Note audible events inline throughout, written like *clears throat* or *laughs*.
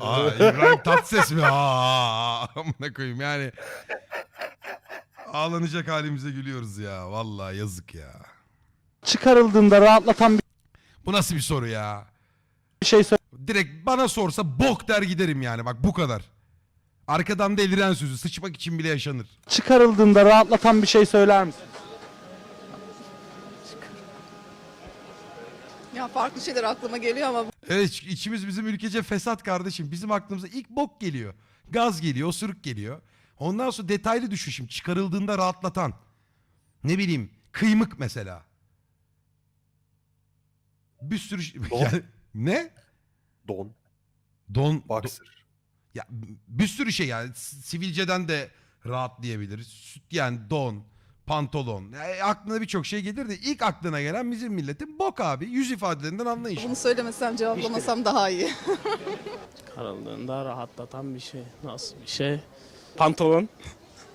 Aa, İbrahim Tatlıses mi? Aa, amına koyayım yani. Ağlanacak halimize gülüyoruz ya. Vallahi yazık ya. Çıkarıldığında rahatlatan Bu nasıl bir soru ya? bir şey Direkt bana sorsa bok der giderim yani bak bu kadar. Arkadan deliren sözü sıçmak için bile yaşanır. çıkarıldığında rahatlatan bir şey söyler misin? Ya farklı şeyler aklıma geliyor ama Evet iç- içimiz bizim ülkece fesat kardeşim. Bizim aklımıza ilk bok geliyor. Gaz geliyor, osuruk geliyor. Ondan sonra detaylı düşüşüm. Çıkarıldığında rahatlatan. Ne bileyim kıymık mesela. Bir sürü şey- Don. Yani- ne? Don, Don. boxer. Ya bir sürü şey yani S- sivilceden de rahatlayabiliriz. Sütyen, don, pantolon. Ya, aklına birçok şey gelir de ilk aklına gelen bizim milletin bok abi. Yüz ifadelerinden anlayış. bunu söylemesem cevaplamasam daha iyi. *laughs* Karıldığında rahatlatan bir şey. Nasıl bir şey? Pantolon.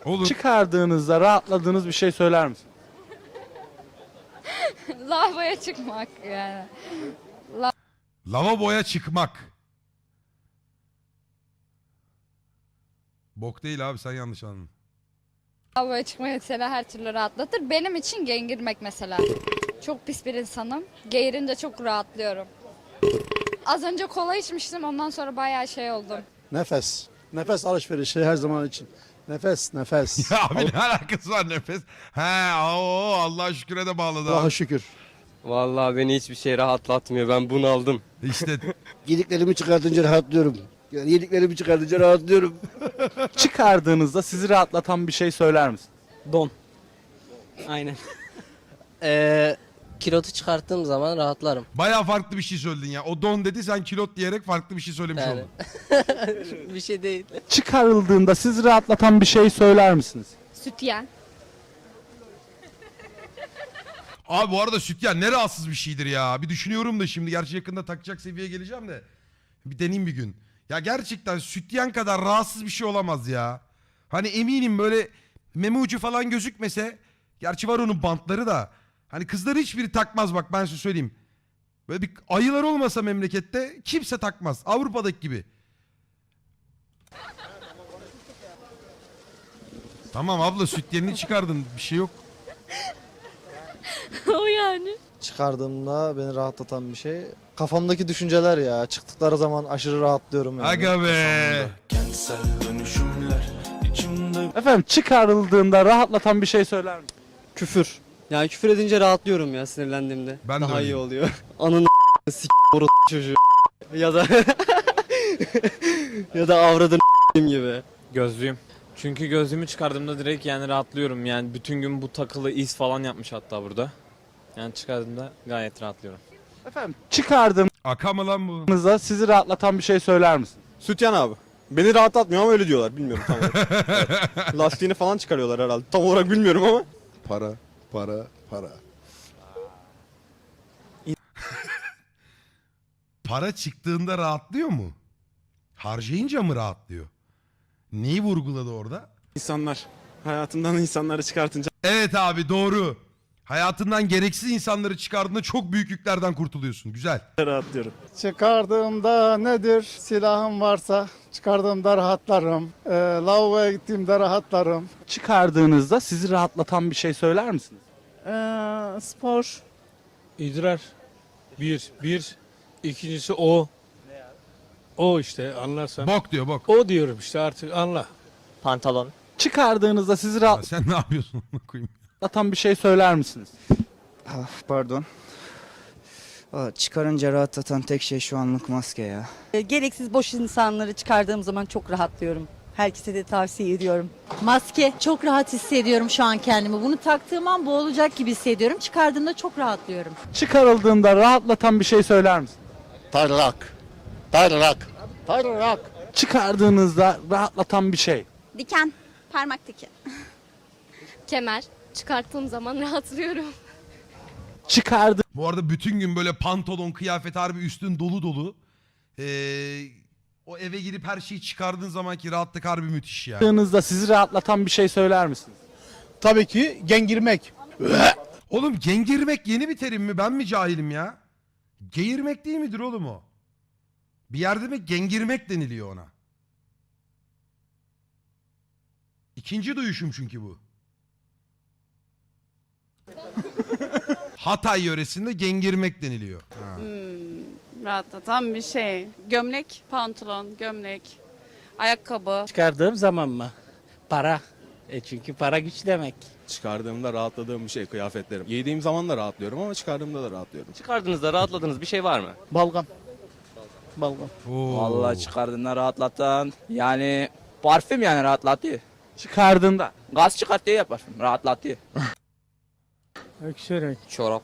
Olur. Çıkardığınızda rahatladığınız bir şey söyler misin? *laughs* Lavaboya çıkmak yani. Lavaboya çıkmak. Bok değil abi sen yanlış anladın. Lavaboya çıkmak mesela her türlü rahatlatır. Benim için gengirmek mesela. Çok pis bir insanım. Geğirince çok rahatlıyorum. Az önce kola içmiştim ondan sonra bayağı şey oldum. Nefes. Nefes alışverişi her zaman için. Nefes, nefes. *laughs* Ya abi ne alakası var nefes? He o Allah'a şüküre de bağladı Allah'a abi. şükür. Vallahi beni hiçbir şey rahatlatmıyor. Ben bunu aldım. İşte *laughs* Yediklerimi çıkartınca rahatlıyorum. Yani yediklerimi çıkartınca rahatlıyorum. *laughs* Çıkardığınızda sizi rahatlatan bir şey söyler misin? Don. Aynen. *laughs* Ee, kilotu çıkarttığım zaman rahatlarım. bayağı farklı bir şey söyledin ya. O don dedi sen kilot diyerek farklı bir şey söylemiş Yani. oldun. *laughs* bir şey değil. Çıkarıldığında sizi rahatlatan bir şey söyler misiniz? Sütyen. Abi bu arada sütyen ne rahatsız bir şeydir ya. Bir düşünüyorum da şimdi gerçi yakında takacak seviyeye geleceğim de. Bir deneyeyim bir gün. Ya gerçekten sütyen kadar rahatsız bir şey olamaz ya. Hani eminim böyle meme ucu falan gözükmese. Gerçi var onun bantları da. Hani kızların hiçbiri takmaz bak ben size söyleyeyim. Böyle bir ayılar olmasa memlekette kimse takmaz. Avrupa'daki gibi. Tamam abla sütyenini çıkardın bir şey yok. *laughs* o yani. Çıkardığımda beni rahatlatan bir şey. Kafamdaki düşünceler ya. Çıktıkları zaman aşırı rahatlıyorum. Yani. Aga be. Efendim çıkarıldığında rahatlatan bir şey söyler misin? Küfür. Yani küfür edince rahatlıyorum ya sinirlendiğimde. Ben de Daha iyi öyleyim. oluyor. *laughs* Ananı sik oru çocuğu. Ya da *laughs* ya da avradın gibi. Gözlüğüm. Çünkü gözlüğümü çıkardığımda direkt yani rahatlıyorum. Yani bütün gün bu takılı iz falan yapmış hatta burada. Yani çıkardığımda gayet rahatlıyorum. Efendim çıkardığınızda Aka mı lan bu? sizi rahatlatan bir şey söyler misin? Sütyen abi. Beni rahatlatmıyor ama öyle diyorlar. Bilmiyorum tam olarak. Evet. Lastiğini falan çıkarıyorlar herhalde. Tam olarak bilmiyorum ama. Para, para, para. *laughs* Para çıktığında rahatlıyor mu? Harcayınca mı rahatlıyor? Neyi vurguladı orada? İnsanlar. Hayatından insanları çıkartınca Evet abi doğru. Hayatından gereksiz insanları çıkardığında çok büyük yüklerden kurtuluyorsun. Güzel. rahatlıyorum. Çıkardığımda nedir? Silahım varsa çıkardığımda rahatlarım. Ee, lavaboya gittiğimde rahatlarım. Çıkardığınızda sizi rahatlatan bir şey söyler misiniz? spor. İdrar. Bir. Bir. İkincisi o. O işte anlarsan. Bok diyor bok. O diyorum işte artık anla. Pantolon. Çıkardığınızda sizi Ya sen ne yapıyorsun? *laughs* Koyayım? Rahatlatan bir şey söyler misiniz? Pardon. Aa, Çıkarınca rahatlatan tek şey şu anlık maske ya. E, Gereksiz boş insanları çıkardığım zaman çok rahatlıyorum. Herkese de tavsiye ediyorum. Maske. Çok rahat hissediyorum şu an kendimi. Bunu taktığım an boğulacak gibi hissediyorum. Çıkardığımda çok rahatlıyorum. Çıkarıldığında rahatlatan bir şey söyler misin? Tarlak. Tarlak. Tarlak. Çıkardığınızda rahatlatan bir şey. Diken. Parmak diken. Kemer. Çıkarttığım zaman *laughs* rahatlıyorum. Çıkardığınızda Bu arada bütün gün böyle pantolon, kıyafet harbi üstün dolu dolu. Ee, o eve girip her şeyi çıkardığın zamanki rahatlık harbi müthiş ya. sizi rahatlatan bir şey söyler misiniz? Tabii ki gengirmek. *laughs* Oğlum gengirmek yeni bir terim mi? Ben mi cahilim ya? Geğirmek değil midir oğlum o? Bir yerde mi gengirmek deniliyor ona? İkinci duyuşum çünkü bu. *laughs* Hatay yöresinde gengirmek deniliyor. Ha. Rahatlatan bir şey. Gömlek, pantolon, gömlek, ayakkabı. Çıkardığım zaman mı? Para. E çünkü para güç demek. Çıkardığımda rahatladığım bir şey kıyafetlerim. Giydiğim zaman da rahatlıyorum ama çıkardığımda da rahatlıyorum. Çıkardığınızda rahatladığınız bir şey var mı? Balgam. Balgam. Oo. Vallahi çıkardığında rahatlatan yani parfüm yani rahatlatıyor. Çıkardığında. Gaz çıkartıyor ya parfüm rahatlatıyor. *laughs* Öksürük. Çorap.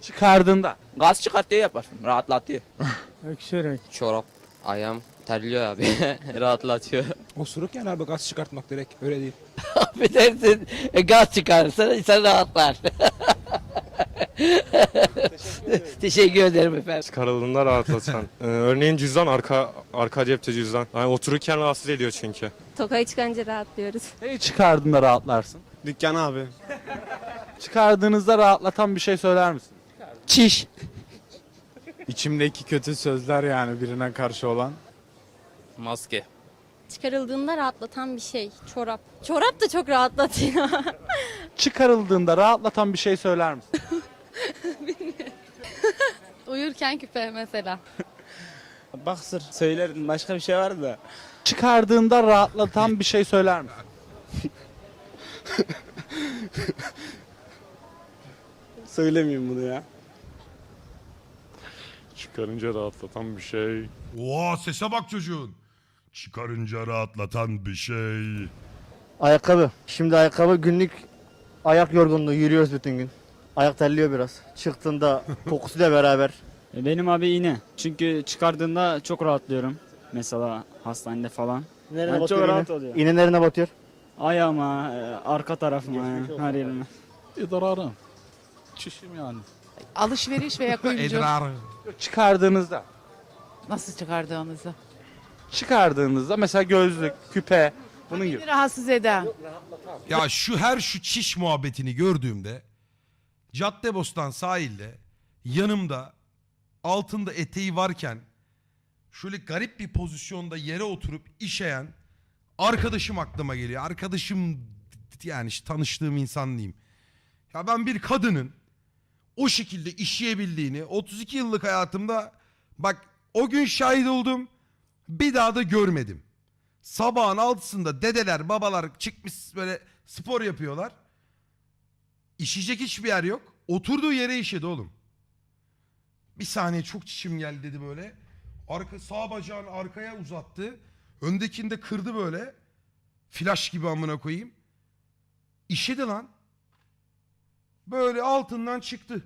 Çıkardığında. Gaz çıkartıyor ya parfüm rahatlatıyor. *laughs* Öksürük. Çorap. Ayağım terliyor abi. *laughs* Rahatlatıyor. Osuruk yani abi gaz çıkartmak direkt öyle değil. *laughs* Affedersin gaz çıkarırsa insan rahatlar. Teşekkür ederim efendim. Çıkarıldığında rahatlatan. Ee, örneğin cüzdan arka arka cepte cüzdan. Yani otururken rahatsız ediyor çünkü. Tokayı çıkınca rahatlıyoruz. Neyi çıkardığında rahatlarsın? Dükkan abi. Çıkardığınızda rahatlatan bir şey söyler misin? Çiş. İçimdeki kötü sözler yani birine karşı olan. Maske. Çıkarıldığında rahatlatan bir şey. Çorap. Çorap da çok rahatlatıyor. *laughs* Çıkarıldığında rahatlatan bir şey söyler misin? Uyurken küpe mesela. Baksır söylerim başka bir şey var da. Çıkardığında rahatlatan bir şey söyler misin? *laughs* Söylemeyeyim bunu ya. Çıkarınca rahatlatan bir şey. Oha sese bak çocuğun. Çıkarınca rahatlatan bir şey. Ayakkabı. Şimdi ayakkabı günlük ayak yorgunluğu yürüyoruz bütün gün. Ayak terliyor biraz. Çıktığında *laughs* kokusuyla beraber. E, Benim abi iğne. Çünkü çıkardığında çok rahatlıyorum. Mesela hastanede falan. Nerene Yani batıyor çok iğne? rahat oluyor. İğne nerene batıyor? Ayağıma, e, arka tarafıma, her yerime. İdrarım. Çişim yani. Alışveriş veya kuyumcu. Edrar. Çıkardığınızda. Nasıl çıkardığınızı? Çıkardığınızda mesela gözlük, küpe bunun gibi. Rahatsız eder. Ya şu her şu çiş muhabbetini gördüğümde Caddebostan sahilde yanımda altında eteği varken şöyle garip bir pozisyonda yere oturup işeyen arkadaşım aklıma geliyor. Arkadaşım yani işte tanıştığım insan diyeyim. Ya ben bir kadının o şekilde işleyebildiğini 32 yıllık hayatımda bak o gün şahit oldum bir daha da görmedim. Sabahın altısında dedeler babalar çıkmış böyle spor yapıyorlar. İşeyecek hiçbir yer yok. Oturduğu yere işedi oğlum. Bir saniye çok çişim geldi dedi böyle. Arka sağ bacağını arkaya uzattı. Öndekini de kırdı böyle. Flash gibi amına koyayım. İşedi lan. Böyle altından çıktı.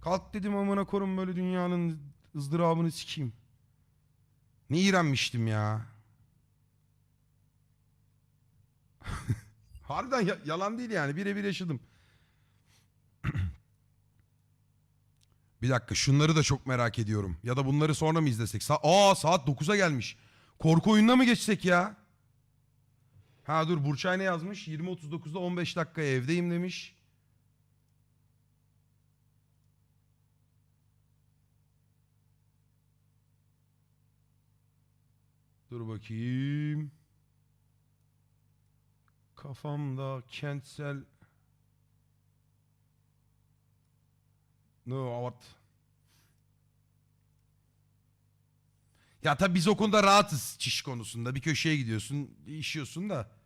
Kalk dedim amına korum böyle dünyanın ızdırabını sikeyim. Ne iğrenmiştim ya. *laughs* Harbiden ya- yalan değil yani. Birebir yaşadım. *clears throat* bir dakika şunları da çok merak ediyorum. Ya da bunları sonra mı izlesek? Sa Aa saat 9'a gelmiş. Korku oyununa mı geçsek ya? Ha dur Burçay ne yazmış? 20.39'da 15 dakika evdeyim demiş. Dur bakayım. Kafamda kentsel... No what? Ya tabii biz o konuda rahatız çiş konusunda. Bir köşeye gidiyorsun, işiyorsun da.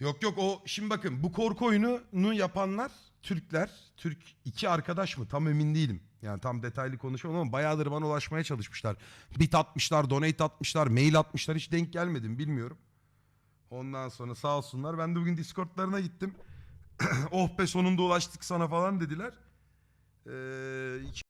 Yok yok o şimdi bakın bu korku oyununu yapanlar Türkler. Türk iki arkadaş mı tam emin değilim. Yani tam detaylı konuşamam ama bayağıdır bana ulaşmaya çalışmışlar. Bit atmışlar, donate atmışlar, mail atmışlar. Hiç denk gelmedim bilmiyorum. Ondan sonra sağ olsunlar. Ben de bugün Discord'larına gittim. *clears throat* oh be sonunda ulaştık sana falan dediler. Ee, iki-